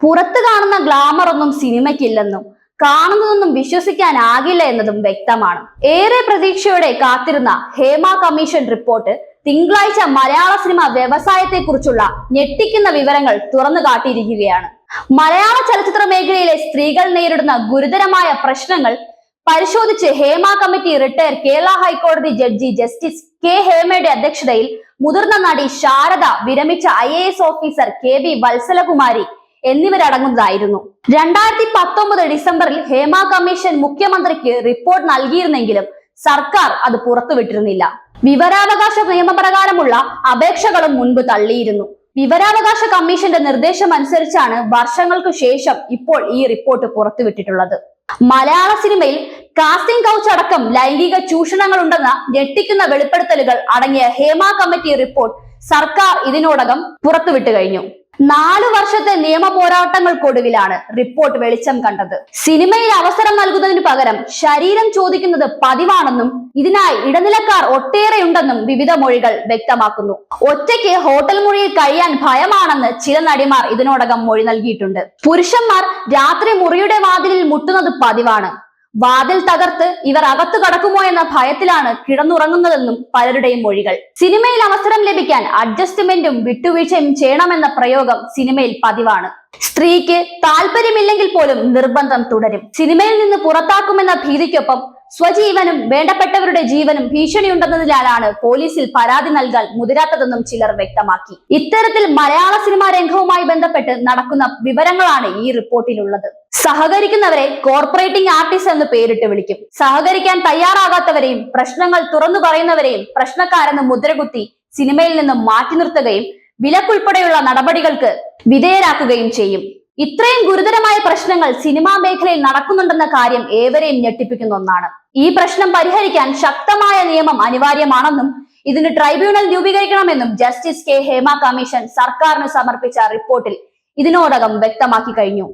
പുറത്ത് കാണുന്ന ഗ്ലാമർ ഒന്നും സിനിമയ്ക്കില്ലെന്നും കാണുന്നതൊന്നും വിശ്വസിക്കാനാകില്ല എന്നതും വ്യക്തമാണ്. ഏറെ പ്രതീക്ഷയോടെ കാത്തിരുന്ന ഹേമ കമ്മീഷൻ റിപ്പോർട്ട് തിങ്കളാഴ്ച മലയാള സിനിമ വ്യവസായത്തെക്കുറിച്ചുള്ള ഞെട്ടിക്കുന്ന വിവരങ്ങൾ തുറന്നു കാട്ടിയിരിക്കുകയാണ്. മലയാള ചലച്ചിത്ര മേഖലയിലെ സ്ത്രീകൾ നേരിടുന്ന ഗുരുതരമായ പ്രശ്നങ്ങൾ പരിശോധിച്ച് ഹേമ കമ്മിറ്റി റിട്ടയർ കേരള ഹൈക്കോടതി ജഡ്ജി ജസ്റ്റിസ് കെ ഹേമയുടെ അധ്യക്ഷതയിൽ മുതിർന്ന നടി ശാരദ വിരമിച്ച I officer K V Valsalakumari എന്നിവരടങ്ങുന്നതായിരുന്നു. രണ്ടായിരത്തി പത്തൊമ്പത് ഡിസംബറിൽ ഹേമ കമ്മീഷൻ മുഖ്യമന്ത്രിക്ക് റിപ്പോർട്ട് നൽകിയിരുന്നെങ്കിലും സർക്കാർ അത് പുറത്തുവിട്ടിരുന്നില്ല. വിവരാവകാശ നിയമപ്രകാരമുള്ള അപേക്ഷകളും മുൻപ് തള്ളിയിരുന്നു. വിവരാവകാശ കമ്മീഷന്റെ നിർദ്ദേശം അനുസരിച്ചാണ് വർഷങ്ങൾക്ക് ശേഷം ഇപ്പോൾ ഈ റിപ്പോർട്ട് പുറത്തുവിട്ടിട്ടുള്ളത്. മലയാള സിനിമയിൽ കാസ്റ്റിംഗ് കൗച്ച് അടക്കം ലൈംഗിക ചൂഷണങ്ങൾ ഉണ്ടെന്ന ഞെട്ടിക്കുന്ന വെളിപ്പെടുത്തലുകൾ അടങ്ങിയ ഹേമ കമ്മിറ്റി റിപ്പോർട്ട് സർക്കാർ ഇതിനോടകം പുറത്തുവിട്ടു കഴിഞ്ഞു. നാലു വർഷത്തെ നിയമ പോരാട്ടങ്ങൾക്കൊടുവിലാണ് റിപ്പോർട്ട് വെളിച്ചം കണ്ടത്. സിനിമയിൽ അവസരം നൽകുന്നതിന് പകരം ശരീരം ചോദിക്കുന്നത് പതിവാണെന്നും ഇതിനായി ഇടനിലക്കാർ ഒട്ടേറെയുണ്ടെന്നും വിവിധ മൊഴികൾ വ്യക്തമാക്കുന്നു. ഒറ്റയ്ക്ക് ഹോട്ടൽ മുറിയിൽ കഴിയാൻ ഭയമാണെന്ന് ചില നടിമാർ ഇതിനോടകം മൊഴി നൽകിയിട്ടുണ്ട്. പുരുഷന്മാർ രാത്രി മുറിയുടെ വാതിലിൽ മുട്ടുന്നത് പതിവാണ്. വാതിൽ തകർത്ത് ഇവർ അകത്തു കടക്കുമോ എന്ന ഭയത്തിലാണ് കിടന്നുറങ്ങുന്നതെന്നും പലരുടെയും മൊഴികൾ. സിനിമയിൽ അവസരം ലഭിക്കാൻ അഡ്ജസ്റ്റ്മെന്റും വിട്ടുവീഴ്ചയും ചെയ്യണമെന്ന പ്രയോഗം സിനിമയിൽ പതിവാണ്. സ്ത്രീക്ക് താല്പര്യമില്ലെങ്കിൽ പോലും നിർബന്ധം തുടരും. സിനിമയിൽ നിന്ന് പുറത്താക്കുമെന്ന ഭീതിക്കൊപ്പം സ്വജീവനും വേണ്ടപ്പെട്ടവരുടെ ജീവനും ഭീഷണിയുണ്ടെന്നതിനാലാണ് പോലീസിൽ പരാതി നൽകാൻ മുതിരാത്തതെന്നും ചിലർ വ്യക്തമാക്കി. ഇത്തരത്തിൽ മലയാള സിനിമാ രംഗവുമായി ബന്ധപ്പെട്ട് നടക്കുന്ന വിവരങ്ങളാണ് ഈ റിപ്പോർട്ടിലുള്ളത്. സഹകരിക്കുന്നവരെ കോർപ്പറേറ്റിംഗ് ആർട്ടിസ്റ്റ് എന്ന് പേരിട്ട് വിളിക്കും. സഹകരിക്കാൻ തയ്യാറാകാത്തവരെയും പ്രശ്നങ്ങൾ തുറന്നു പറയുന്നവരെയും പ്രശ്നക്കാരെന്ന് മുദ്രകുത്തി സിനിമയിൽ നിന്നും മാറ്റി നിർത്തുകയും വിലക്കുൾപ്പെടെയുള്ള നടപടികൾക്ക് വിധേയരാക്കുകയും ചെയ്യും. ഇത്രയും ഗുരുതരമായ പ്രശ്നങ്ങൾ സിനിമാ മേഖലയിൽ നടക്കുന്നുണ്ടെന്ന കാര്യം ഏവരെയും ഞെട്ടിപ്പിക്കുന്ന ഒന്നാണ്. ഈ പ്രശ്നം പരിഹരിക്കാൻ ശക്തമായ നിയമം അനിവാര്യമാണെന്നും ഇതിന് ട്രൈബ്യൂണൽ രൂപീകരിക്കണമെന്നും ജസ്റ്റിസ് കെ. ഹേമ കമ്മീഷൻ സർക്കാരിന് സമർപ്പിച്ച റിപ്പോർട്ടിൽ ഇതിനോടകം വ്യക്തമാക്കി കഴിഞ്ഞു.